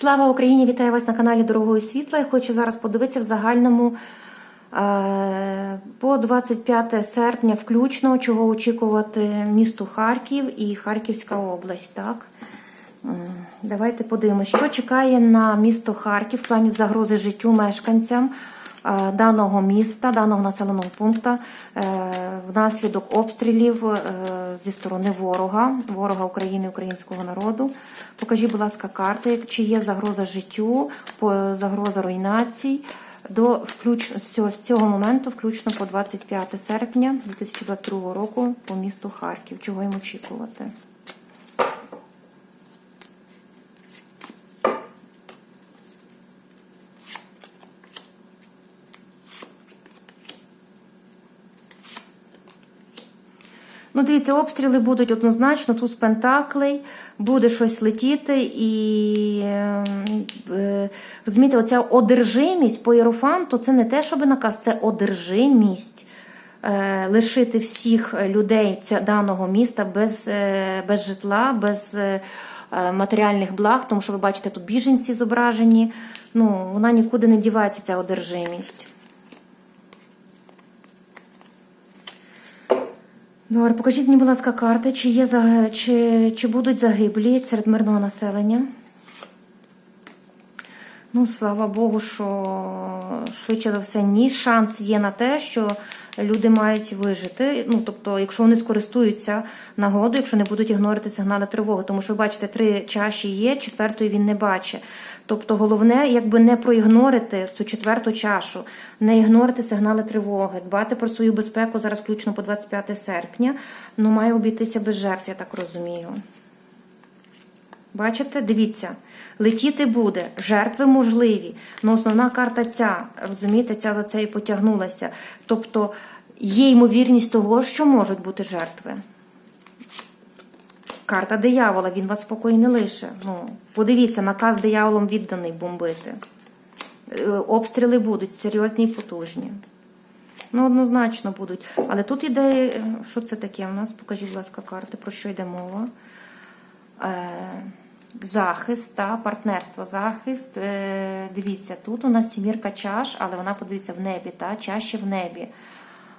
Слава Україні! Вітаю вас на каналі Дорогої Світла. Я хочу зараз подивитися в загальному е, по 25 серпня, включно, чого очікувати місту Харків і Харківська область. Так? Давайте подивимося, що чекає на місто Харків в плані загрози життю мешканцям е, даного міста, даного населеного пункту е, внаслідок обстрілів е, зі сторони ворога, ворога України, українського народу. Покажіть, будь ласка, карти, чи є загроза життю, загроза руйнацій. До включно з цього моменту, включно по 25 серпня 2022 року по місту Харків. Чого їм очікувати? Ну, дивіться, обстріли будуть однозначно, туз пентаклей, буде щось летіти, і е, е, розумієте, оця одержимість по Єрофанту це не те, щоб наказ, це одержимість. е, Лишити всіх людей даного міста без, е, без житла, без матеріальних благ, тому що ви бачите, тут біженці зображені. Ну, вона нікуди не дівається, ця одержимість. Добре, покажіть мені, будь ласка, карти, чи, є, чи, чи будуть загиблі серед мирного населення? Ну, слава Богу, що швидше за все ні. Шанс є на те, що люди мають вижити. Ну, тобто, якщо вони скористуються нагодою, якщо не будуть ігнорити сигнали тривоги, тому що ви бачите, три чаші є, четвертої він не бачить. Тобто, головне, якби не проігнорити цю четверту чашу, не ігнорити сигнали тривоги, дбати про свою безпеку зараз, включно по 25 серпня. Ну, має обійтися без жертв, я так розумію. Бачите, дивіться, летіти буде, жертви можливі. Ну, основна карта ця, розумієте, ця за це і потягнулася. Тобто є ймовірність того, що можуть бути жертви. Карта диявола, він вас в спокої не лише. Ну, подивіться, наказ дияволом відданий бомбити. Е, Обстріли будуть серйозні і потужні. Ну, однозначно будуть. Але тут іде, е, що це таке у нас? Покажіть, будь ласка, карти, про що йде мова. Е, захист та партнерство. Захист. Е, дивіться, тут у нас сімірка чаш, але вона подивіться в небі, та чаші в небі.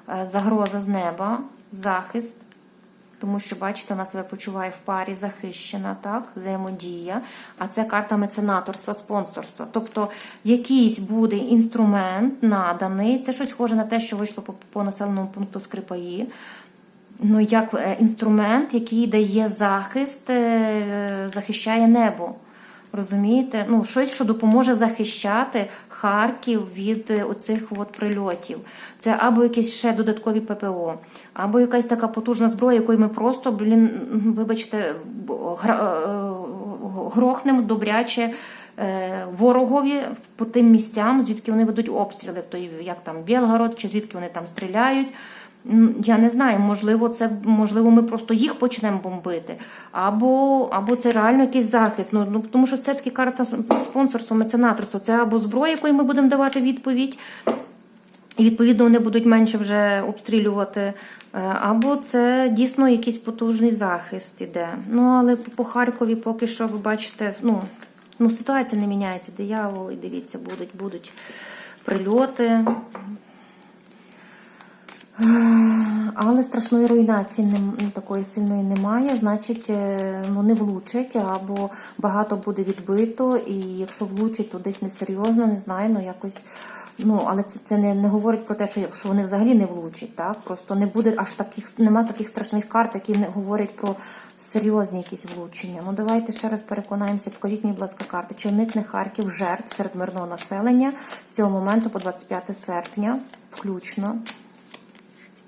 Е, загроза з неба, захист. Тому що, бачите, вона себе почуває в парі, захищена, так, взаємодія. А це карта меценаторства, спонсорства. Тобто якийсь буде інструмент наданий. Це щось схоже на те, що вийшло по, по населеному пункту Скрипаї. Ну, як е, інструмент, який дає захист, е, захищає небо. Розумієте? Ну, щось, що допоможе захищати Харків від е, оцих от прильотів. Це або якісь ще додаткові ППО, або якась така потужна зброя, якою ми просто, блін, вибачте, е, грохнемо добряче е, ворогові по тим місцям, звідки вони ведуть обстріли, то як там Білгород, чи звідки вони там стріляють. Я не знаю, можливо, це можливо, ми просто їх почнемо бомбити, або, або це реально якийсь захист. Ну, ну тому що все-таки карта спонсорства, меценаторства це або зброя, якою ми будемо давати відповідь, і відповідно вони будуть менше вже обстрілювати. е, Або це дійсно якийсь потужний захист іде. Ну але по Харкові поки що ви бачите, ну, ну ситуація не міняється. Диявол, і дивіться, будуть, будуть прильоти. Але страшної руйнації нем- такої сильної немає, значить, е, ну не влучать, або багато буде відбито, і якщо влучить, то десь несерйозно, не знаю, ну якось. Ну, але це, це не, не говорить про те, що якщо вони взагалі не влучать, так просто не буде аж таких, нема таких страшних карт, які не говорять про серйозні якісь влучення. Ну давайте ще раз переконаємося. Покажіть мені, будь ласка, карти. Чи вникне Харків жертв серед мирного населення з цього моменту по 25 серпня, включно.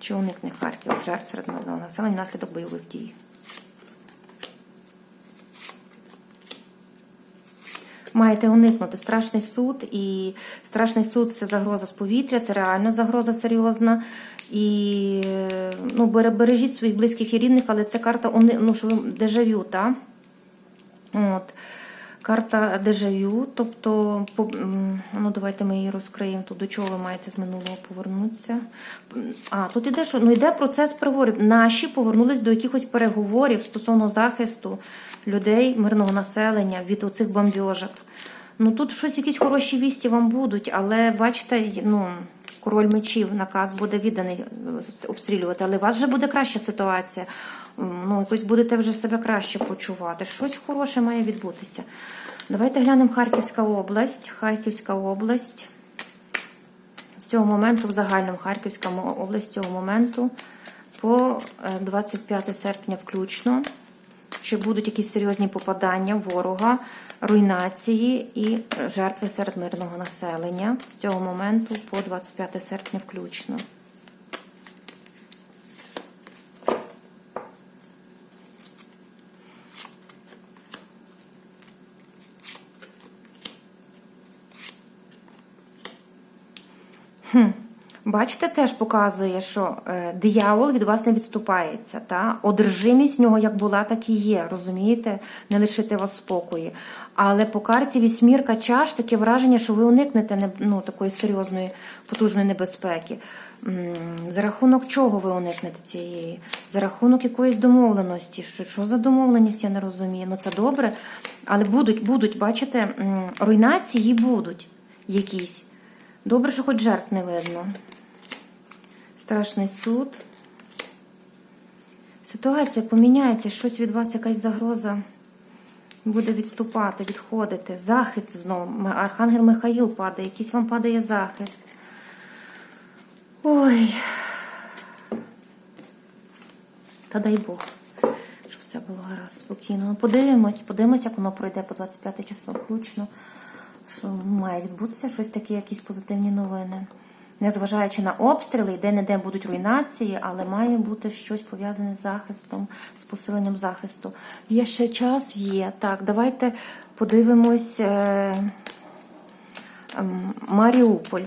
Чи уникне Харків жертв серед мирного населення внаслідок бойових дій? Маєте уникнути страшний суд, і страшний суд це загроза з повітря, це реально загроза серйозна. І ну, бережіть своїх близьких і рідних, але це карта ну, дежавю, та? От. Карта дежавю, тобто, ну давайте ми її розкриємо. Тут до чого ви маєте з минулого повернутися. А, тут іде, що ну йде процес переговорів. Наші повернулись до якихось переговорів стосовно захисту людей, мирного населення від оцих бомбьожок. Ну тут щось, якісь хороші вісті вам будуть, але бачите, ну. Король мечів, наказ буде відданий е, обстрілювати, але у вас вже буде краща ситуація. Ну, якось будете вже себе краще почувати. Щось хороше має відбутися. Давайте глянемо Харківська область. Харківська область. З цього моменту, в загальному Харківська область з цього моменту по е, 25 серпня включно. Чи будуть якісь серйозні попадання ворога, руйнації і е, жертви серед мирного населення з цього моменту по 25 серпня включно. Бачите, теж показує, що е, диявол від вас не відступається. Та? Одержимість в нього як була, так і є. Розумієте? Не лишити вас спокої. Але по карті вісьмірка чаш таке враження, що ви уникнете не- ну, такої серйозної потужної небезпеки. За рахунок чого ви уникнете цієї? За рахунок якоїсь домовленості. Що, що за домовленість, я не розумію. Ну це добре. Але будуть, будуть, бачите, руйнації будуть якісь. Добре, що хоч жертв не видно. Страшний суд. Ситуація поміняється, щось від вас, якась загроза буде відступати, відходити. Захист знову. Архангел Михаїл падає, якийсь вам падає захист. Ой. Та дай Бог, щоб все було гаразд, спокійно. Ну, подивимось, подивимось, як воно пройде по 25 число включно. Що має відбутися щось таке, якісь позитивні новини. Незважаючи на обстріли, де-не-де будуть руйнації, але має бути щось пов'язане з захистом, з посиленням захисту. Є ще час, є. Так, давайте подивимось. Е- Ем, Маріуполь.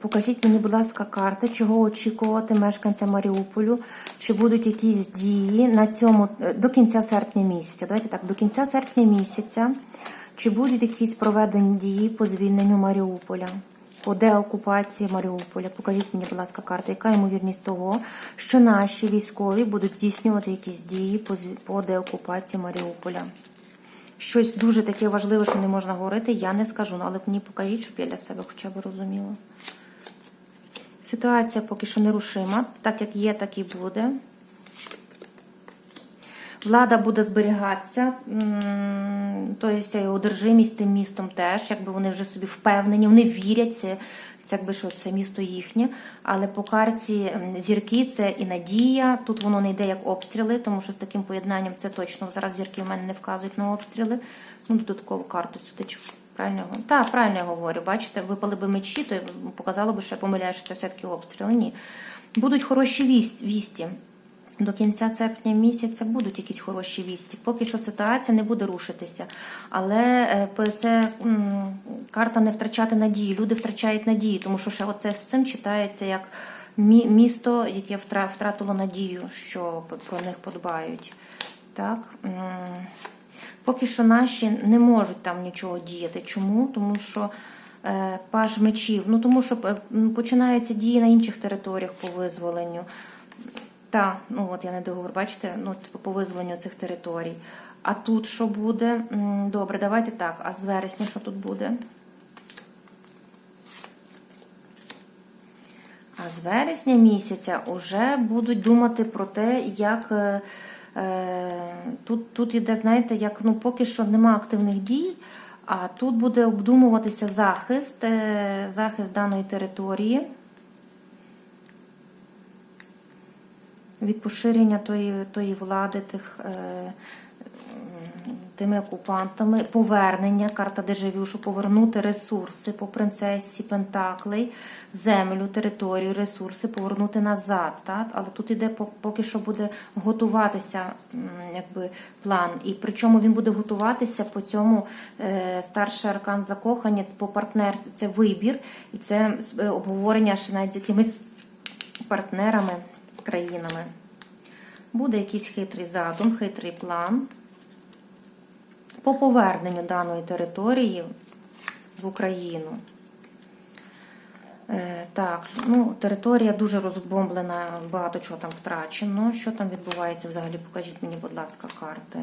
Покажіть мені, будь ласка, карти, чого очікувати мешканцям Маріуполю, чи будуть якісь дії на цьому е, до кінця серпня місяця. Давайте так, до кінця серпня місяця, чи будуть якісь проведені дії по звільненню Маріуполя, по деокупації Маріуполя. Покажіть мені, будь ласка, карти, яка ймовірність того, що наші військові будуть здійснювати якісь дії по деокупації Маріуполя. Щось дуже таке важливе, що не можна говорити, я не скажу. Але мені покажіть, щоб я для себе хоча б розуміла. Ситуація поки що нерушима. Так як є, так і буде. Влада буде зберігатися, тобто одержимість тим містом теж, якби вони вже собі впевнені, вони вірять, це, якби що це місто їхнє. Але по карті зірки це і надія. Тут воно не йде як обстріли, тому що з таким поєднанням це точно зараз зірки в мене не вказують на обстріли. Ну, додаткову карту сюди. Правильно? Так, правильно я говорю. Бачите, випали би мечі, то показало би, що я помиляю, що це все-таки обстріли. Ні. Будуть хороші вісті. До кінця серпня місяця будуть якісь хороші вісті. Поки що ситуація не буде рушитися. Але е, це карта не втрачати надії. Люди втрачають надію, тому що ще оце з цим читається як місто, яке втратило надію, що про них подбають. Так. Поки що наші не можуть там нічого діяти. Чому? Тому що е, паж мечів, ну тому що починаються дії на інших територіях по визволенню. Так, ну от я не договор, бачите, ну типу по визволенню цих територій. А тут що буде? Добре, давайте так. А з вересня що тут буде? А з вересня місяця вже будуть думати про те, як е, е, тут, тут іде, знаєте, як ну поки що нема активних дій, а тут буде обдумуватися захист, е, захист даної території. Від поширення тої, тої влади, тих, е, тими окупантами, повернення, карта дежавю, щоб повернути ресурси по принцесі Пентаклей, землю, територію, ресурси, повернути назад. Так? Але тут іде пок- поки що буде готуватися якби, план. І причому він буде готуватися по цьому е, старший аркан закохання, по партнерству. Це вибір, і це е, обговорення ще навіть з якимись партнерами, країнами. Буде якийсь хитрий задум, хитрий план по поверненню даної території в Україну. Е, Так, ну, територія дуже розбомблена, багато чого там втрачено. Що там відбувається взагалі? Покажіть мені, будь ласка, карти.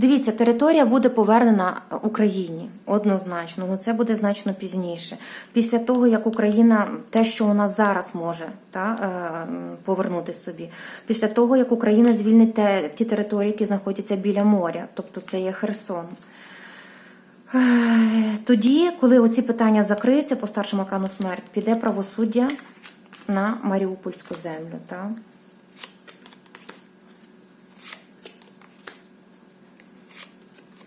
Дивіться, територія буде повернена Україні однозначно. Ну це буде значно пізніше. Після того, як Україна те, що вона зараз може та, е, повернути собі, після того, як Україна звільнить те, ті території, які знаходяться біля моря, тобто це є Херсон. Е, Тоді, коли оці питання закриються по старшому аркану смерть, піде правосуддя на Маріупольську землю. Та?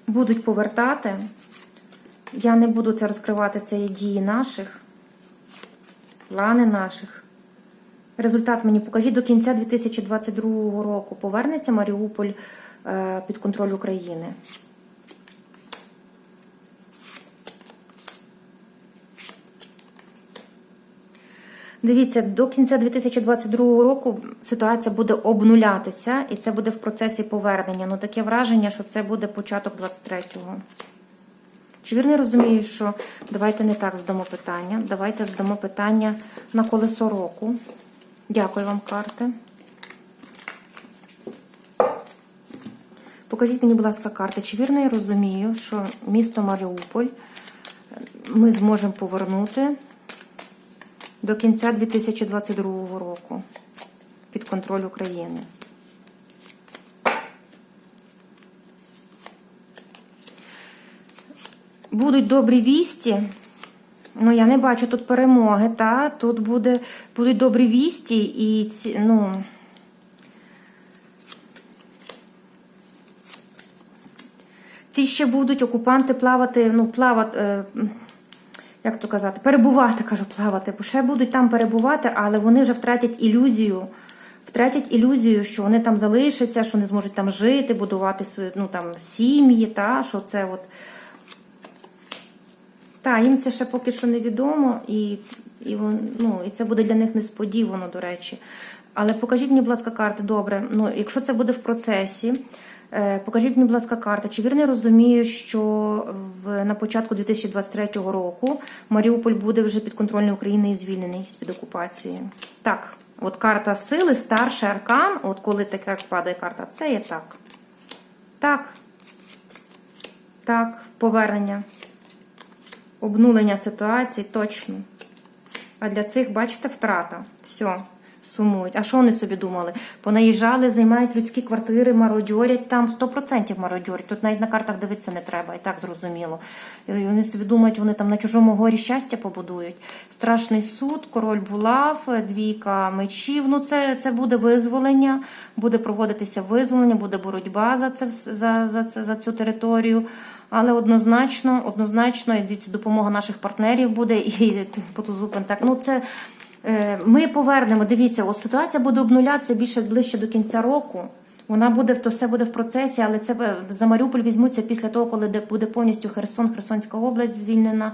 Будуть повертати. Я не буду це розкривати, це є дії наших, плани наших. Результат мені покажіть до кінця 2022 року. Повернеться Маріуполь е, під контроль України. Дивіться, до кінця 2022 року ситуація буде обнулятися, і це буде в процесі повернення. Ну таке враження, що це буде початок 23-го. Чи вірно розумію, що давайте не так здамо питання. Давайте здамо питання на колесо року. Дякую вам, карти. Покажіть мені, будь ласка, карти. Чи вірно я розумію, що місто Маріуполь ми зможемо повернути до кінця 2022 року під контроль України. Будуть добрі вісті. Ну, я не бачу тут перемоги, та тут буде, будуть добрі вісті і ці, ну. Ці ще будуть окупанти плавати, ну, плавати. Як то казати, перебувати, кажу, плавати, бо ще будуть там перебувати, але вони вже втратять ілюзію. Втратять ілюзію, що вони там залишаться, що вони зможуть там жити, будувати свої ну, там, сім'ї, та, що це от. Та, їм це ще поки що невідомо, і і, ну, і це буде для них несподівано, до речі. Але покажіть мені, будь ласка, карти, добре. Ну, Якщо це буде в процесі, Покажіть мені, будь ласка, карти. Чи вірно я розумію, що на початку 2023 року Маріуполь буде вже під контролем України і звільнений з під окупації? Так, от карта сили, старший аркан, от коли така падає карта, це є так. Так. Так, повернення. Обнулення ситуації точно. А для цих, бачите, втрата. Все сумують. А що вони собі думали? Понаїжджали, займають людські квартири, мародьорять там 100% мародьорять. Тут навіть на картах дивитися не треба, і так зрозуміло. І Вони собі думають, вони там на чужому горі щастя побудують. Страшний суд, король булав, двійка мечів. Ну, це це буде визволення, буде проводитися визволення, буде боротьба за це за, за, це, за цю територію. Але однозначно, однозначно, допомога наших партнерів буде і по тузу Пентак. Ну, це ми повернемо. Дивіться, ось ситуація буде обнулятися більше ближче до кінця року. Вона буде то все буде в процесі, але це е, за Маріуполь візьмуться після того, коли буде повністю Херсон, Херсонська область звільнена.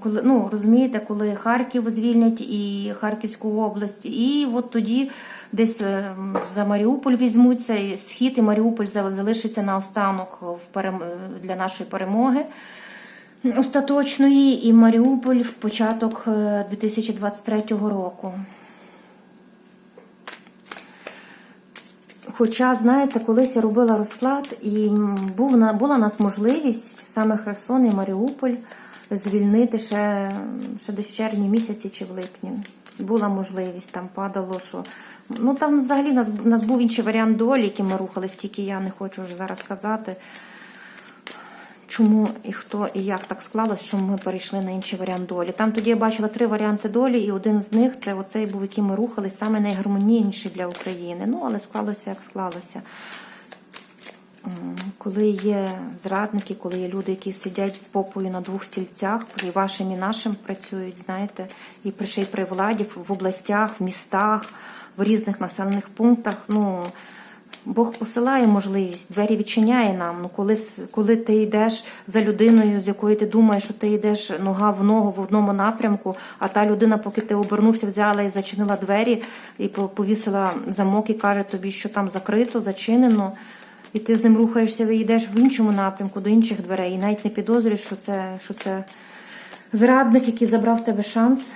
Коли ну розумієте, коли Харків звільнять і Харківську область, і от тоді десь е, за Маріуполь візьмуться, і схід і Маріуполь залишиться на останок в для нашої перемоги остаточної і Маріуполь в початок 2023 е, року. Хоча, знаєте, колись я робила розклад, і був, була у нас можливість саме Херсон і Маріуполь звільнити ще ще десь в червні місяці чи в липні. Була можливість, там падало, що. Ну там взагалі нас, нас був інший варіант долі, яким ми рухались, тільки я не хочу вже зараз казати чому і хто і як так склалось, що ми перейшли на інший варіант долі. Там тоді я бачила три варіанти долі, і один з них це оцей був, який ми рухались, саме найгармонійніший для України. Ну, але склалося, як склалося. Коли є зрадники, коли є люди, які сидять попою на двох стільцях, і вашим і нашим працюють, знаєте, і при ще й при владі в областях, в містах, в різних населених пунктах. ну, Бог посилає можливість, двері відчиняє нам. Ну, коли, коли ти йдеш за людиною, з якою ти думаєш, що ти йдеш нога в ногу в одному напрямку, а та людина, поки ти обернувся, взяла і зачинила двері, і повісила замок і каже тобі, що там закрито, зачинено, і ти з ним рухаєшся, і йдеш в іншому напрямку, до інших дверей, і навіть не підозрюєш, що це, що це зрадник, який забрав тебе шанс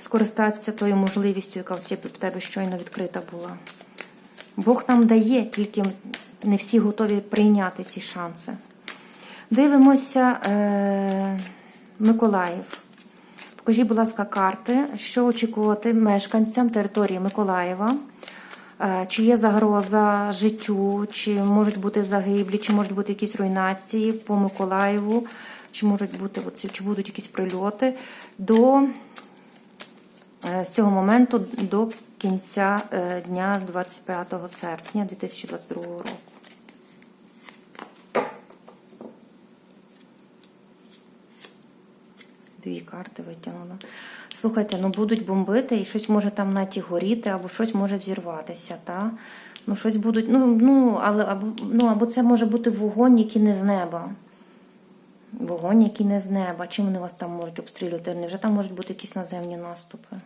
скористатися тою можливістю, яка в тебе щойно відкрита була. Бог нам дає, тільки не всі готові прийняти ці шанси. Дивимося е, Миколаїв. Покажіть, будь ласка, карти, що очікувати мешканцям території Миколаєва. Е, Чи є загроза життю, чи можуть бути загиблі, чи можуть бути якісь руйнації по Миколаєву, чи можуть бути чи будуть якісь прильоти до е, з цього моменту до кінця е, дня 25 серпня 2022 року. Дві карти витягнула. Слухайте, ну будуть бомбити, і щось може там навіть і горіти, або щось може взірватися, та? Ну, щось будуть, ну, ну, але, або, ну, або це може бути вогонь, який не з неба. Вогонь, який не з неба. Чим вони вас там можуть обстрілювати? Невже там можуть бути якісь наземні наступи?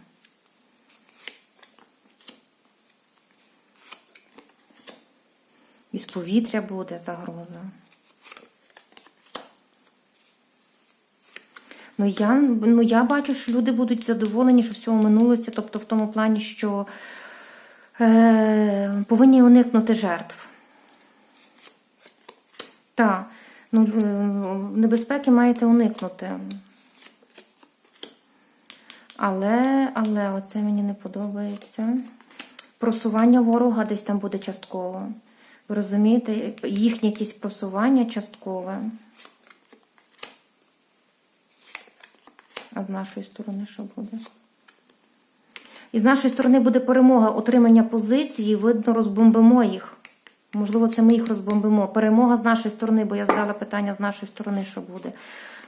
Із повітря буде загроза. Ну я, ну, я бачу, що люди будуть задоволені, що всього минулося, тобто в тому плані, що е, повинні уникнути жертв. Так, ну, е, небезпеки маєте уникнути. Але, але оце мені не подобається. Просування ворога десь там буде частково. Ви розумієте, їхнє якісь просування часткове. А з нашої сторони що буде? І з нашої сторони буде перемога, отримання позиції, видно, розбомбимо їх. Можливо, це ми їх розбомбимо. Перемога з нашої сторони, бо я задала питання з нашої сторони, що буде.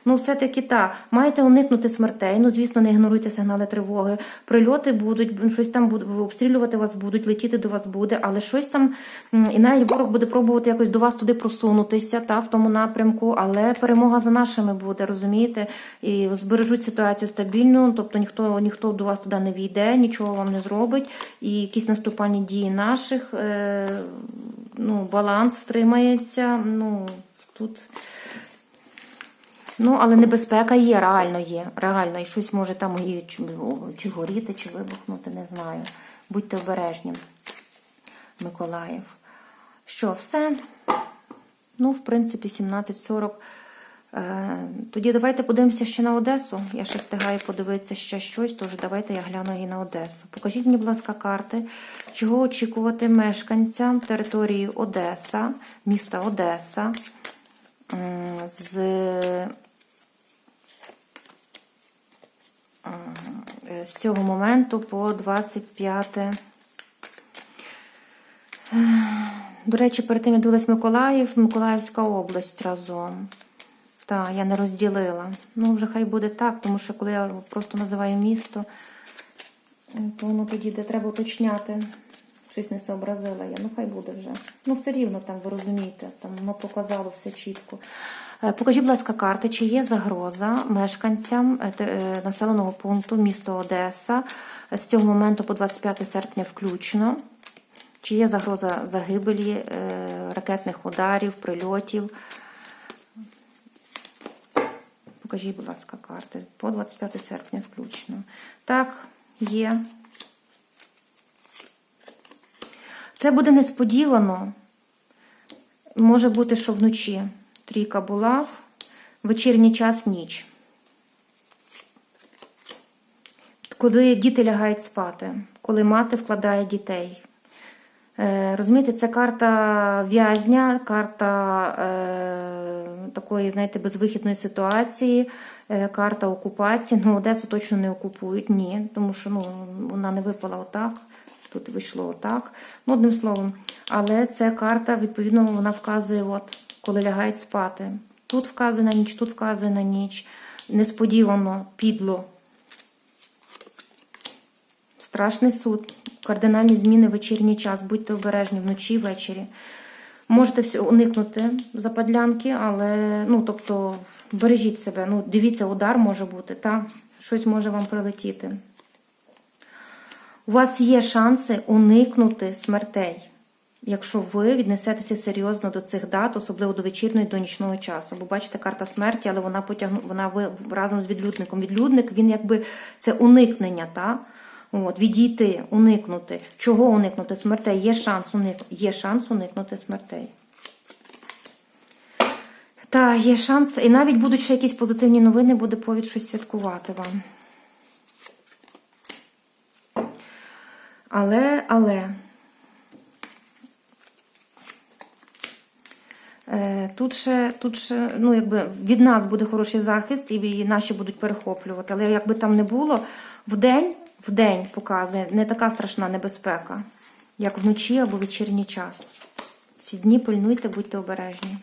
Ну, все-таки так. Маєте уникнути смертей. Ну, звісно, не ігноруйте сигнали тривоги. Прильоти будуть, щось там будуть обстрілювати вас будуть, летіти до вас буде, але щось там, і навіть ворог буде пробувати якось до вас туди просунутися, та, в тому напрямку, але перемога за нашими буде, розумієте? І збережуть ситуацію стабільну, тобто ніхто, ніхто до вас туди не війде, нічого вам не зробить, і якісь наступальні дії наших, е, ну, баланс втримається. Ну, тут. Ну, але небезпека є, реально є. Реально, і щось може там і чи, чи горіти, чи вибухнути, не знаю. Будьте обережні, Миколаїв. Що, все? Ну, в принципі, 17.40. Е, Тоді давайте подивимося ще на Одесу. Я ще встигаю подивитися ще щось, тож давайте я гляну і на Одесу. Покажіть мені, будь ласка, карти, чого очікувати мешканцям території Одеса, міста Одеса. З Е, з цього моменту по 25. Е, До речі, перед тим я дивилась Миколаїв, Миколаївська область разом. Так, я не розділила. Ну, вже хай буде так, тому що коли я просто називаю місто, то воно тоді де треба уточняти. Щось не сообразила я. Ну, хай буде вже. Ну, все рівно там, ви розумієте, там воно показало все чітко. Е, Покажіть, будь ласка, карти, чи є загроза мешканцям е, е, населеного пункту місто Одеса з цього моменту по 25 серпня включно. Чи є загроза загибелі, ракетних ударів, прильотів? Покажіть, будь ласка, карти. По 25 серпня включно. Так, є. Це буде несподівано. Може бути, що вночі трійка була, вечірній час ніч. Коли діти лягають спати, коли мати вкладає дітей. Е, Розумієте, це карта в'язня, карта е, такої, знаєте, безвихідної ситуації, е, карта окупації. Ну, Одесу точно не окупують, ні, тому що ну, вона не випала отак. Тут вийшло отак. Ну, одним словом. Але це карта, відповідно, вона вказує, от, коли лягають спати. Тут вказує на ніч, тут вказує на ніч. Несподівано, підло. Страшний суд. Кардинальні зміни в вечірній час. Будьте обережні вночі, ввечері. Можете все уникнути западлянки, але ну, тобто, бережіть себе. Ну, дивіться, удар може бути, та щось може вам прилетіти. У вас є шанси уникнути смертей, якщо ви віднесетеся серйозно до цих дат, особливо до вечірнього і до нічного часу. Бо бачите, карта смерті, але вона потягну, вона ви- разом з відлюдником. Відлюдник він якби це уникнення, та? От, відійти, уникнути. Чого уникнути смертей? Є шанс уник... є шанс уникнути смертей. Та, є шанс. І навіть будуть ще якісь позитивні новини, буде повід щось святкувати вам. Але, але. Тут ще, тут ще, ну, якби від нас буде хороший захист, і наші будуть перехоплювати. Але якби там не було, в день показує не така страшна небезпека, як вночі або вечірній час. Ці дні пильнуйте, будьте обережні.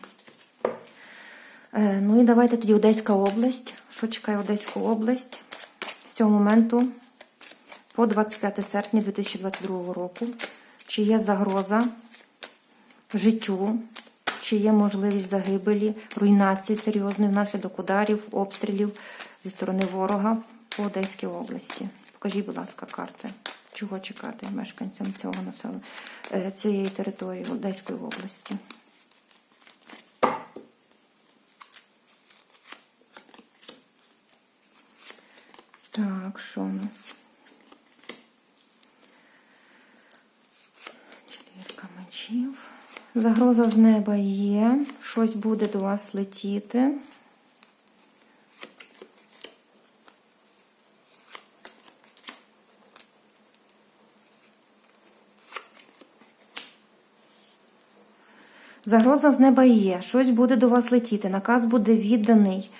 Е, Ну і давайте тоді Одеська область. Що чекає Одеську область з цього моменту по 25 серпня 2022 року? Чи є загроза життю? Чи є можливість загибелі, руйнації серйозної внаслідок ударів, обстрілів зі сторони ворога по Одеській області? Покажіть, будь ласка, карти. Чого чекати мешканцям цього населення е, цієї території Одеської області? Так, що у нас? Четвірка мечів. Загроза з неба є. Щось буде до вас летіти. Загроза з неба є. Щось буде до вас летіти. Наказ буде відданий.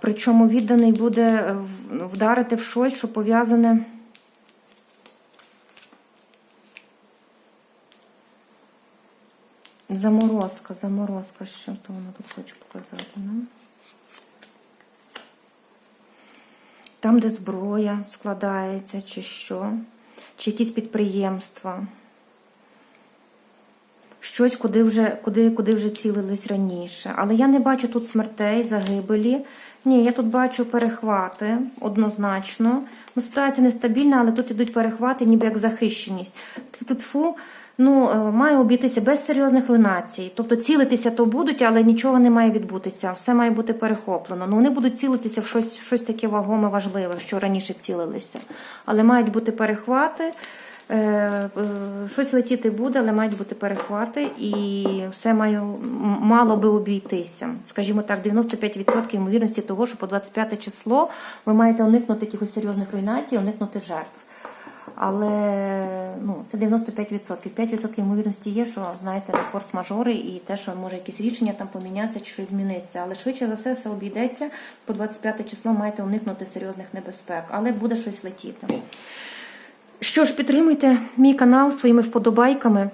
Причому відданий буде вдарити в щось, що пов'язане. Заморозка, заморозка, що то воно тут хочу показати нам. Там, де зброя складається, чи що, чи якісь підприємства. Щось, куди вже, куди, куди вже цілились раніше. Але я не бачу тут смертей, загибелі. Ні, я тут бачу перехвати однозначно. Ну, ситуація нестабільна, але тут ідуть перехвати, ніби як захищеність. Тьфу-тьфу, ну, е, має обійтися без серйозних руйнацій. Тобто цілитися то будуть, але нічого не має відбутися. Все має бути перехоплено. Ну, вони будуть цілитися в щось, щось таке вагоме, важливе, що раніше цілилися. Але мають бути перехвати. Е, е, Щось летіти буде, але мають бути перехвати, і все має, мало би обійтися. Скажімо так, 95% ймовірності того, що по 25 число ви маєте уникнути якихось серйозних руйнацій, уникнути жертв. Але ну, це 95%. 5% ймовірності є, що знаєте, форс-мажори і те, що може якісь рішення там помінятися чи щось зміниться. Але швидше за все все обійдеться. По 25 число маєте уникнути серйозних небезпек, але буде щось летіти. Що ж, підтримуйте мій канал своїми вподобайками.